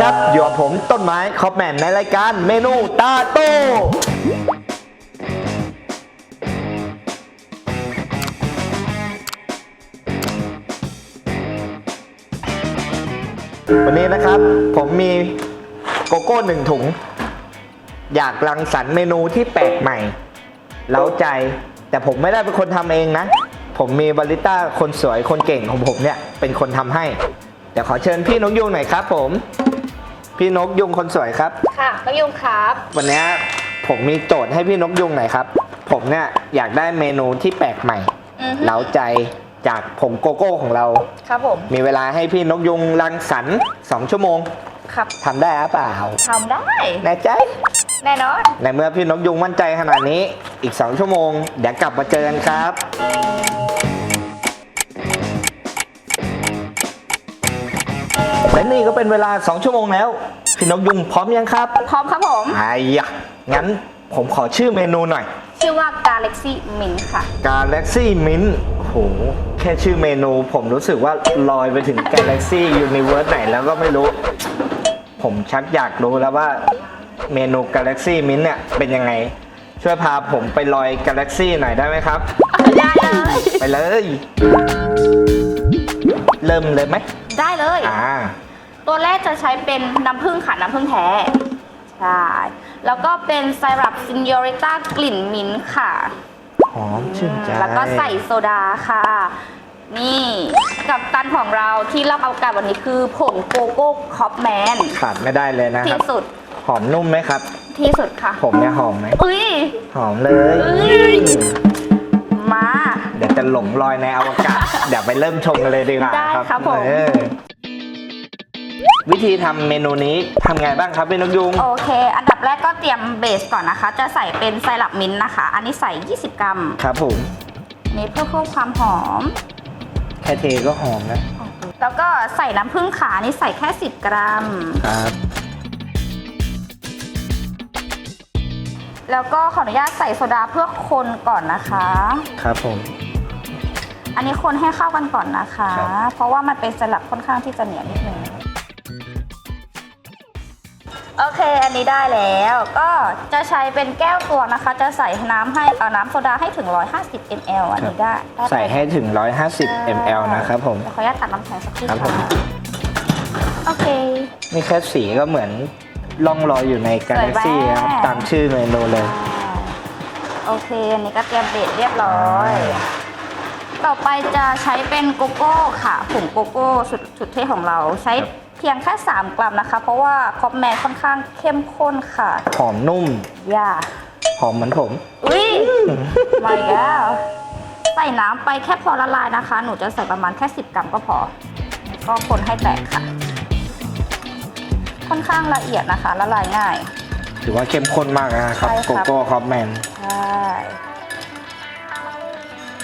ครับ อยู่กับผมต้นไม้คอปแมนในรายการเมนูตาโต้วันนี้นะครับผมมีโกโก้หนึ่งถุง อยากรังสรรค์เมนูที่แปลกใหม่ เล้าใจ แต่ผมไม่ได้เป็นคนทำเองนะ ผมมีบาริต้าคนสวยคนเก่งของผมเนี่ย เป็นคนทำให้เดี๋ยวขอเชิญพี่นกยุงหน่อยครับผม พี่นกยุงคนสวยครับ ค่ะน้องยุงครับ วันนี้ผมมีโจทย์ให้พี่นกยุงหน่อยครับ ผมเนี่ยอยากได้เมนูที่แปลกใหม่อือฮึเล้าใจจากผงโกโก้ของเรา ครับผม มีเวลาให้พี่นกยุงรังสรรค์สองชั่วโมงครับทำได้หรือเปล่าทำได้ แน่ใจ แน่นอน ในเมื่อพี่นกยุงมั่นใจขนาดนี้อีก2ชั่วโมง เดี๋ยวกลับมาเจอกันครับ และนี่ก็เป็นเวลา 2 ชั่วโมงแล้ว พี่นกยุงพร้อมยังครับพร้อมครับผม ไอ้ยะงั้นผมขอชื่อเมนูหน่อย ชื่อว่า Galaxy Mint ค่ะ Galaxy Mint โอ้โห แค่ชื่อเมนูผมรู้สึกว่าลอยไปถึง Galaxy Universe ไหนแล้วก็ไม่รู้ ผมชักอยากรู้แล้วว่าเมนู Galaxy Mint เนี่ยเป็นยังไง ช่วยพาผมไปลอย Galaxy หน่อยได้ไหมครับ ได้เลย ไปเลย เริ่มเลยไหม ได้เลย อ่า ตัวแรกจะใช้เป็นน้ำผึ้งค่ะน้ำผึ้งแท้ ใช่ แล้วก็เป็นไซรัปซิน o อริต้ากลิ่นมิ้นท์ค่ะ หอมชื่นใจแล้วก็ใส่โซดาค่ะ นี่กับตันของเราที่รับเอาการวันนี้คือผงโกโก้คอปแมนขาดไม่ได้เลยนะคที่รับ สุดหอมนุ่มไหมครับ ที่สุดค่ะผมเนี่ยหอมไหม อุ้ย หอมเลย เอ้ย มา เดี๋ยวจะหลงลอยในอวกาศ เดี๋ยวไปเริ่มชมกันเลยดีกว่าได้ครับครับผม เออ วิธีทำเมนูนี้ทำไงบ้างครับพี่นกยุง โอเค อันดับแรกก็เตรียมเบสก่อนนะคะ จะใส่เป็นไซรัปมิ้นท์นะคะ อันนี้ใส่ 20 กรัมครับผม นี่เพื่อเพิ่มความหอม แค่เทก็หอมนะแล้วก็ใส่น้ำผึ้งขานี่ใส่แค่ 10 กรัม ครับ แล้วก็ขออนุญาตใส่โซดาเพื่อคนก่อนนะคะ ครับผม อันนี้คนให้เข้ากันก่อนนะคะ ครับ เพราะว่ามันเป็นสลับค่อนข้างที่จะเหนียวนิดนึง โอเค อันนี้ได้แล้ว ก็จะใช้เป็นแก้วตวงนะคะ จะใส่น้ำให้เอาน้ำโซดาให้ถึง 150 ml อันนี้ได้ได้ใส่ให้ถึง 150 ml นะครับผม เดี๋ยวขออนุญาตตัดน้ำแข็งสักครู่ครับผมค่ะโอเค นี่แค่สีก็เหมือนล่องลอยอยู่ในกาแล็กซี่สวยมาก ครับ ตามชื่อเมนูเลย โอเค อันนี้ก็เตรียมเบสเรียบร้อย อ่า ต่อไปจะใช้เป็นโกโก้ค่ะ ผงโกโก้สุดสุดเท่ของเรา ใช้ เพียงแค่ 3 กรัมนะคะ เพราะว่าคอปแมนค่อนข้างเข้มข้นค่ะหอมนุ่ม อย่าหอมเหมือนผม อุ้ยมาอีกแล้วใส่น้ำไปแค่พอละลายนะคะ หนูจะใส่ประมาณแค่ 10 กรัมก็พอ ก็คนให้แตกค่ะ ค่อนข้างละเอียดนะคะละลายง่าย ถือว่าเข้มข้นมากนะครับใช่ครับ โกโก้คอปแมน ใช่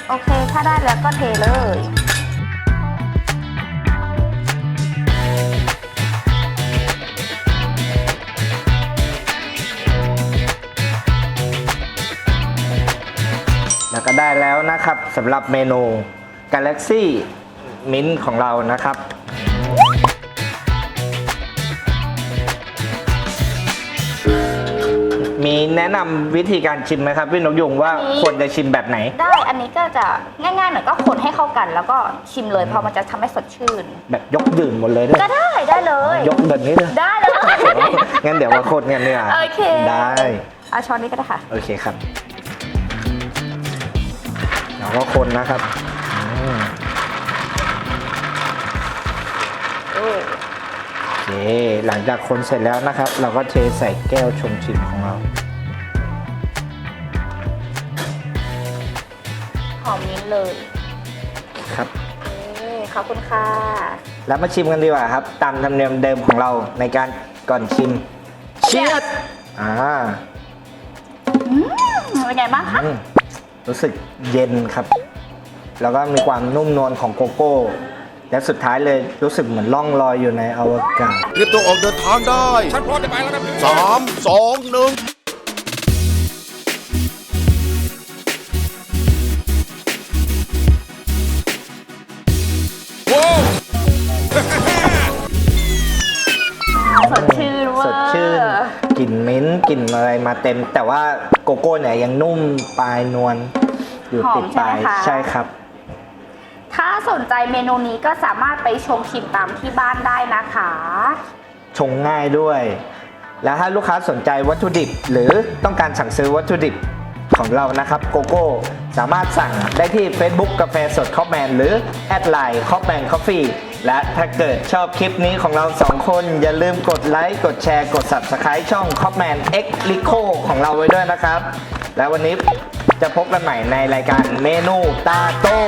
โอเค ถ้าได้แล้วก็เทเลย แล้วก็ได้แล้วนะครับสำหรับเมนู Galaxy Mint ของเรานะครับมีแนะนำวิธีการชิมไหมครับพี่นกยุงว่ามีควรจะชิมแบบไหน ได้อันนี้ก็จะง่ายๆหน่อยก็คนให้เข้ากัน แล้วก็ชิมเลยเพราะมันจะทำให้สดชื่น แบบยกดื่มหมดเลยด้วยก็ได้ได้เลย ยกแบบนี้เลยได้เลย งั้นเดี๋ยวมาคนกันเนี่ยโอเค ได้ เอาช้อนนี้ก็ได้ค่ะ โอเคครับเรา ก็คนนะครับอืมโอเคหลังจากคนเสร็จแล้วนะครับ เราก็เทใส่แก้วชงชิมของเรา หอมมิ้นท์เลยครับเอ้ยขอบคุณค่ะแล้วมาชิมกันดีกว่าครับ ตามธรรมเนียมเดิมของเราในการก่อนชิมเชียร์อ่าอืมเป็นไงบ้างคะ อืม รู้สึกเย็นครับ แล้วก็มีความนุ่มนวลของโกโก้ และสุดท้ายเลยรู้สึกเหมือนล่องลอยอยู่ในอวกาศ เตรียมตัวออกเดินทางได้ ฉันพร้อมจะไปแล้วนะพี่สามสองหนึ่ง กลิ่นอะไรมาเต็ม แต่ว่าโกโก้เนี่ยยังนุ่มปลายนวลอยู่หอมติดปลายใช่ไหมคะ ใช่ครับ ถ้าสนใจเมนูนี้ก็สามารถไปชมชิมตามที่บ้านได้นะคะ ชงง่ายด้วย แล้วถ้าลูกค้าสนใจวัตถุดิบ หรือต้องการสั่งซื้อวัตถุดิบ ของเรานะครับโกโก้สามารถสั่งได้ที่ Facebook กาแฟสดคอปแมนหรือแอดไลน์คอปแมนคอฟฟี่และถ้าเกิดชอบคลิปนี้ของเราสองคน อย่าลืมกดไลค์กดแชร์กด Subscribe ช่อง c o p m a n X l i c o ของเราไว้ด้วยนะครับ และววันนี้จะพบกันใหม่ในรายการเมนูตาโต้